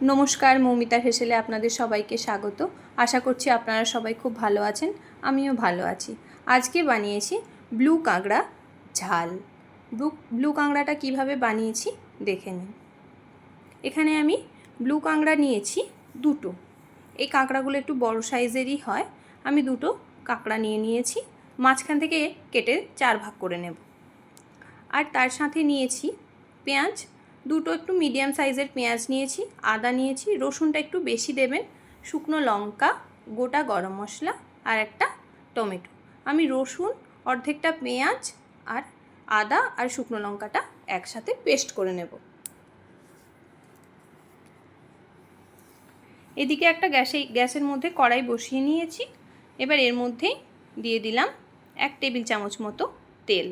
নমস্কার, মৌমিতা হেসেলে আপনাদের সবাইকে স্বাগত। আশা করছি আপনারা সবাই খুব ভালো আছেন, আমিও ভালো আছি। আজকে বানিয়েছি ব্লু কাঁকড়া ঝাল। ব্লু ব্লু কাঁকড়াটা কীভাবে বানিয়েছি দেখে নিন। এখানে আমি ব্লু কাঁকড়া নিয়েছি দুটো। এই কাঁকড়াগুলো একটু বড় সাইজেরই হয়। আমি দুটো কাঁকড়া নিয়ে নিয়েছি। মাঝখান থেকে কেটে চার ভাগ করে নেব। আর তার সাথে নিয়েছি পেঁয়াজ দুটো একটু মিডিয়াম সাইজের পেঁয়াজ নিয়েছি, আদা নিয়েছি, রসুনটা একটু বেশি দেবেন, শুকনো লঙ্কা, গোটা গরম মশলা আর একটা টমেটো। আমি রসুন, অর্ধেকটা পেঁয়াজ আর আদা আর শুকনো লঙ্কাটা একসাথে পেস্ট করে নেব। এদিকে একটা গ্যাসে, গ্যাসের মধ্যে কড়াই বসিয়ে নিয়েছি। এবার এর মধ্যেই দিয়ে দিলাম এক টেবিল চামচ মতো তেল।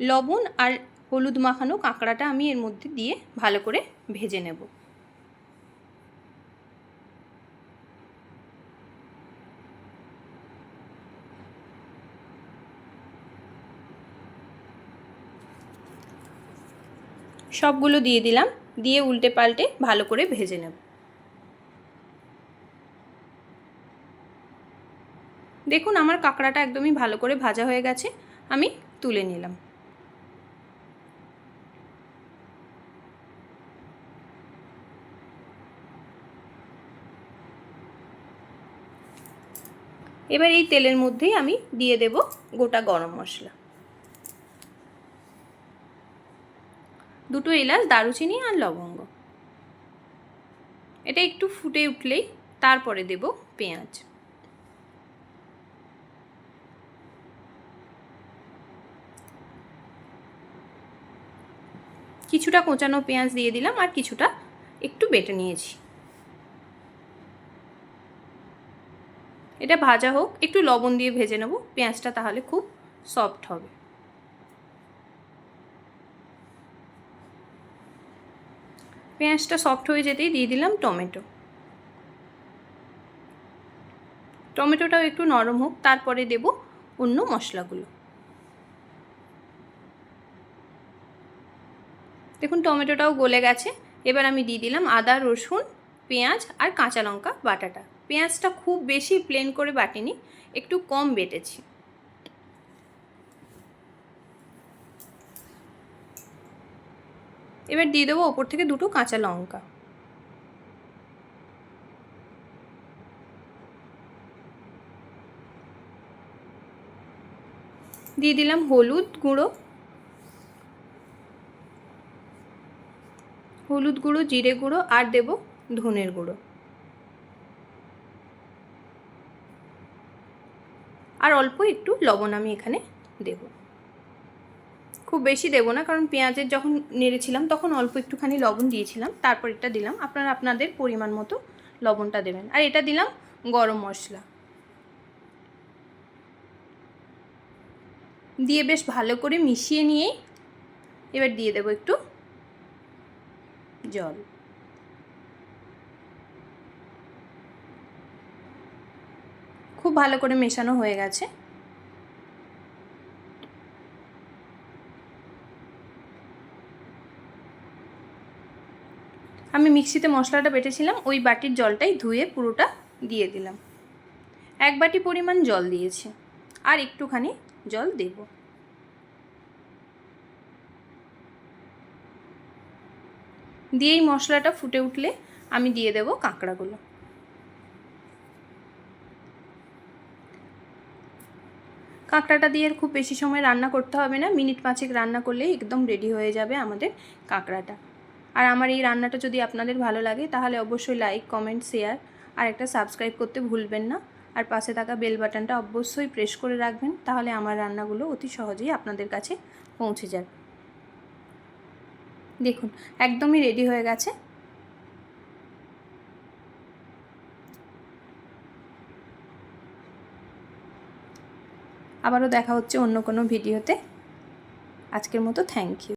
লবণ আর হলুদ মাখানো কাঁকড়াটা আমি এর মধ্যে দিয়ে ভালো করে ভেজে নেব। সবগুলো দিয়ে দিলাম, দিয়ে উল্টে পাল্টে ভালো করে ভেজে নেব। দেখুন, আমার কাঁকড়াটা একদমই ভালো করে ভাজা হয়ে গেছে, আমি তুলে নিলাম। এবার এই তেলের মধ্যেই আমি দিয়ে দেব গোটা গরম মশলা। দুটো এলাচ, দারুচিনি আর লবঙ্গ। এটা একটু ফুটে উঠলেই তারপরে দেব পেঁয়াজ। কিছুটা কোঁচানো পেঁয়াজ দিয়ে দিলাম আর কিছুটা একটু বেটে নিয়েছি। এটা ভাজা হোক, একটু লবণ দিয়ে ভেজে নেব। পেঁয়াজটা তাহলে খুব সফট হবে। পেঁয়াজটা সফট হয়ে যেতেই দিয়ে দিলাম টমেটো। টমেটোটাও একটু নরম হোক, তারপরে দেব অন্য মশলাগুলো। দেখুন, টমেটোটাও গলে গেছে। এবার আমি দিয়ে দিলাম আদা, রসুন, পেঁয়াজ আর কাঁচা লঙ্কা, বাটাটা। পেঁয়াজটা খুব বেশি প্লেন করে বাটিনি, একটু কম বেটেছি। এবার দিয়ে দেবো ওপর থেকে দুটো কাঁচা লঙ্কা। দিয়ে দিলাম হলুদ গুঁড়ো। হলুদ গুঁড়ো, জিরে গুঁড়ো, আর দেব ধনের গুঁড়ো। আর অল্প একটু লবণ আমি এখানে দেব। খুব বেশি দেবো না, কারণ পেঁয়াজের যখন নেড়েছিলাম তখন অল্প একটুখানি লবণ দিয়েছিলাম, তারপর এটা দিলাম। আপনারা আপনাদের পরিমাণ মতো লবণটা দেবেন। আর এটা দিলাম গরম মশলা। দিয়ে বেশ ভালো করে মিশিয়ে নিয়েই এবার দিয়ে দেবো একটু জল। খুব ভালো করে মেশানো হয়ে গেছে। আমি মিক্সিতে মশলাটা বেটেছিলাম, ওই বাটির জলটাই ধুয়ে পুরোটা দিয়ে দিলাম। এক বাটি পরিমাণ জল দিয়েছি, আর একটুখানি জল দেব। দিয়ে এই মশলাটা ফুটে উঠলে আমি দিয়ে দেব কাঁকড়াগুলো। কাঁকড়াটা দিয়ে খুব বেশি সময় রান্না করতে হবে না। মিনিট পাঁচেক রান্না করলেই একদম রেডি হয়ে যাবে আমাদের কাঁকড়াটা। আর আমার এই রান্নাটা যদি আপনাদের ভালো লাগে, তাহলে অবশ্যই লাইক কমেন্ট শেয়ার আর একটা সাবস্ক্রাইব করতে ভুলবেন না। আর পাশে থাকা বেল বাটনটা অবশ্যই প্রেস করে রাখবেন, তাহলে আমার রান্নাগুলো অতি সহজেই আপনাদের কাছে পৌঁছে যাবে। দেখুন, একদমই রেডি হয়ে গেছে। আবারও দেখা হচ্ছে অন্য কোনো ভিডিওতে। আজকের মতো থ্যাংক ইউ।